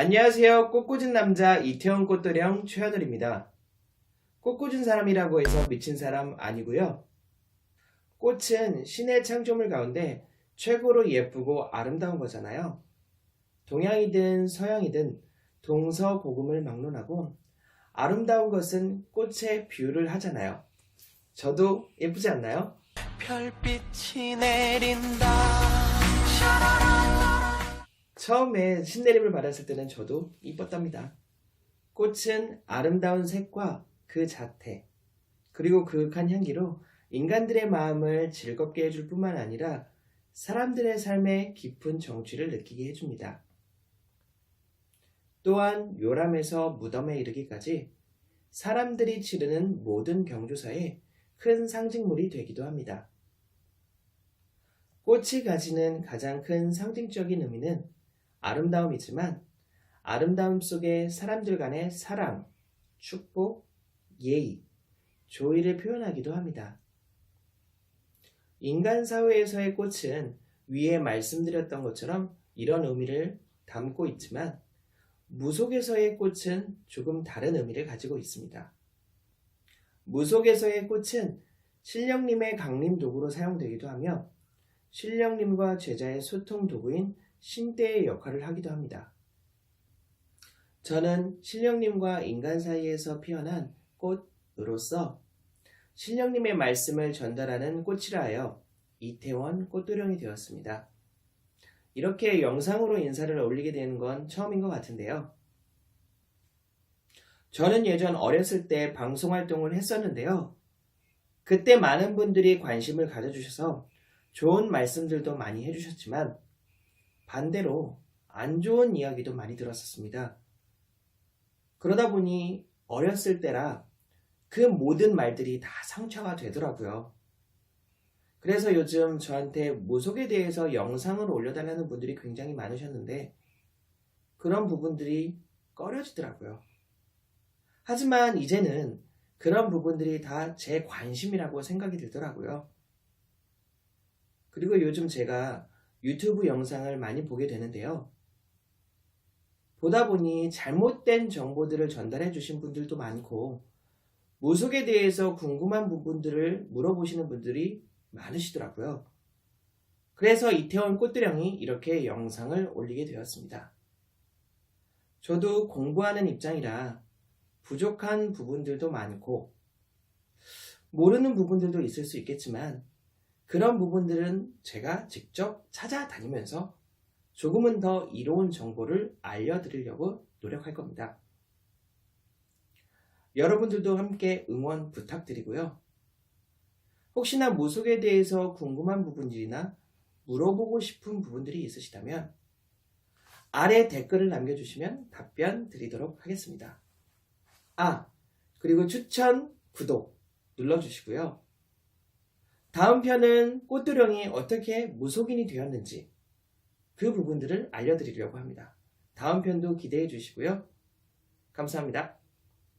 안녕하세요. 꽃꽂은 남자 이태원 꽃도령 최하늘입니다. 꽃꽂은 사람이라고 해서 미친 사람 아니고요. 꽃은 신의 창조물 가운데 최고로 예쁘고 아름다운 거잖아요. 동양이든 서양이든 동서고금을 막론하고 아름다운 것은 꽃에 비유를 하잖아요. 저도 예쁘지 않나요? 별빛이 내린다 처음에 신내림을 받았을 때는 저도 이뻤답니다. 꽃은 아름다운 색과 그 자태, 그리고 그윽한 향기로 인간들의 마음을 즐겁게 해줄 뿐만 아니라 사람들의 삶에 깊은 정취를 느끼게 해줍니다. 또한 요람에서 무덤에 이르기까지 사람들이 치르는 모든 경조사에 큰 상징물이 되기도 합니다. 꽃이 가지는 가장 큰 상징적인 의미는 아름다움이지만 아름다움 속에 사람들 간의 사랑, 축복, 예의, 조의를 표현하기도 합니다. 인간 사회에서의 꽃은 위에 말씀드렸던 것처럼 이런 의미를 담고 있지만 무속에서의 꽃은 조금 다른 의미를 가지고 있습니다. 무속에서의 꽃은 신령님의 강림 도구로 사용되기도 하며 신령님과 제자의 소통 도구인 신대의 역할을 하기도 합니다. 저는 신령님과 인간 사이에서 피어난 꽃으로서 신령님의 말씀을 전달하는 꽃이라 하여 이태원 꽃도령이 되었습니다. 이렇게 영상으로 인사를 올리게 되는 건 처음인 것 같은데요. 저는 예전 어렸을 때 방송 활동을 했었는데요. 그때 많은 분들이 관심을 가져주셔서 좋은 말씀들도 많이 해주셨지만 반대로 안 좋은 이야기도 많이 들었었습니다. 그러다 보니 어렸을 때라 그 모든 말들이 다 상처가 되더라고요. 그래서 요즘 저한테 무속에 대해서 영상을 올려달라는 분들이 굉장히 많으셨는데 그런 부분들이 꺼려지더라고요. 하지만 이제는 그런 부분들이 다 제 관심이라고 생각이 들더라고요. 그리고 요즘 제가 유튜브 영상을 많이 보게 되는데요. 보다 보니 잘못된 정보들을 전달해 주신 분들도 많고, 무속에 대해서 궁금한 부분들을 물어보시는 분들이 많으시더라고요. 그래서 이태원 꽃두령이 이렇게 영상을 올리게 되었습니다. 저도 공부하는 입장이라 부족한 부분들도 많고, 모르는 부분들도 있을 수 있겠지만, 그런 부분들은 제가 직접 찾아다니면서 조금은 더 이로운 정보를 알려드리려고 노력할 겁니다. 여러분들도 함께 응원 부탁드리고요. 혹시나 무속에 대해서 궁금한 부분들이나 물어보고 싶은 부분들이 있으시다면 아래 댓글을 남겨주시면 답변 드리도록 하겠습니다. 아, 그리고 추천, 구독 눌러주시고요. 다음 편은 꽃두령이 어떻게 무속인이 되었는지 그 부분들을 알려드리려고 합니다. 다음 편도 기대해 주시고요. 감사합니다.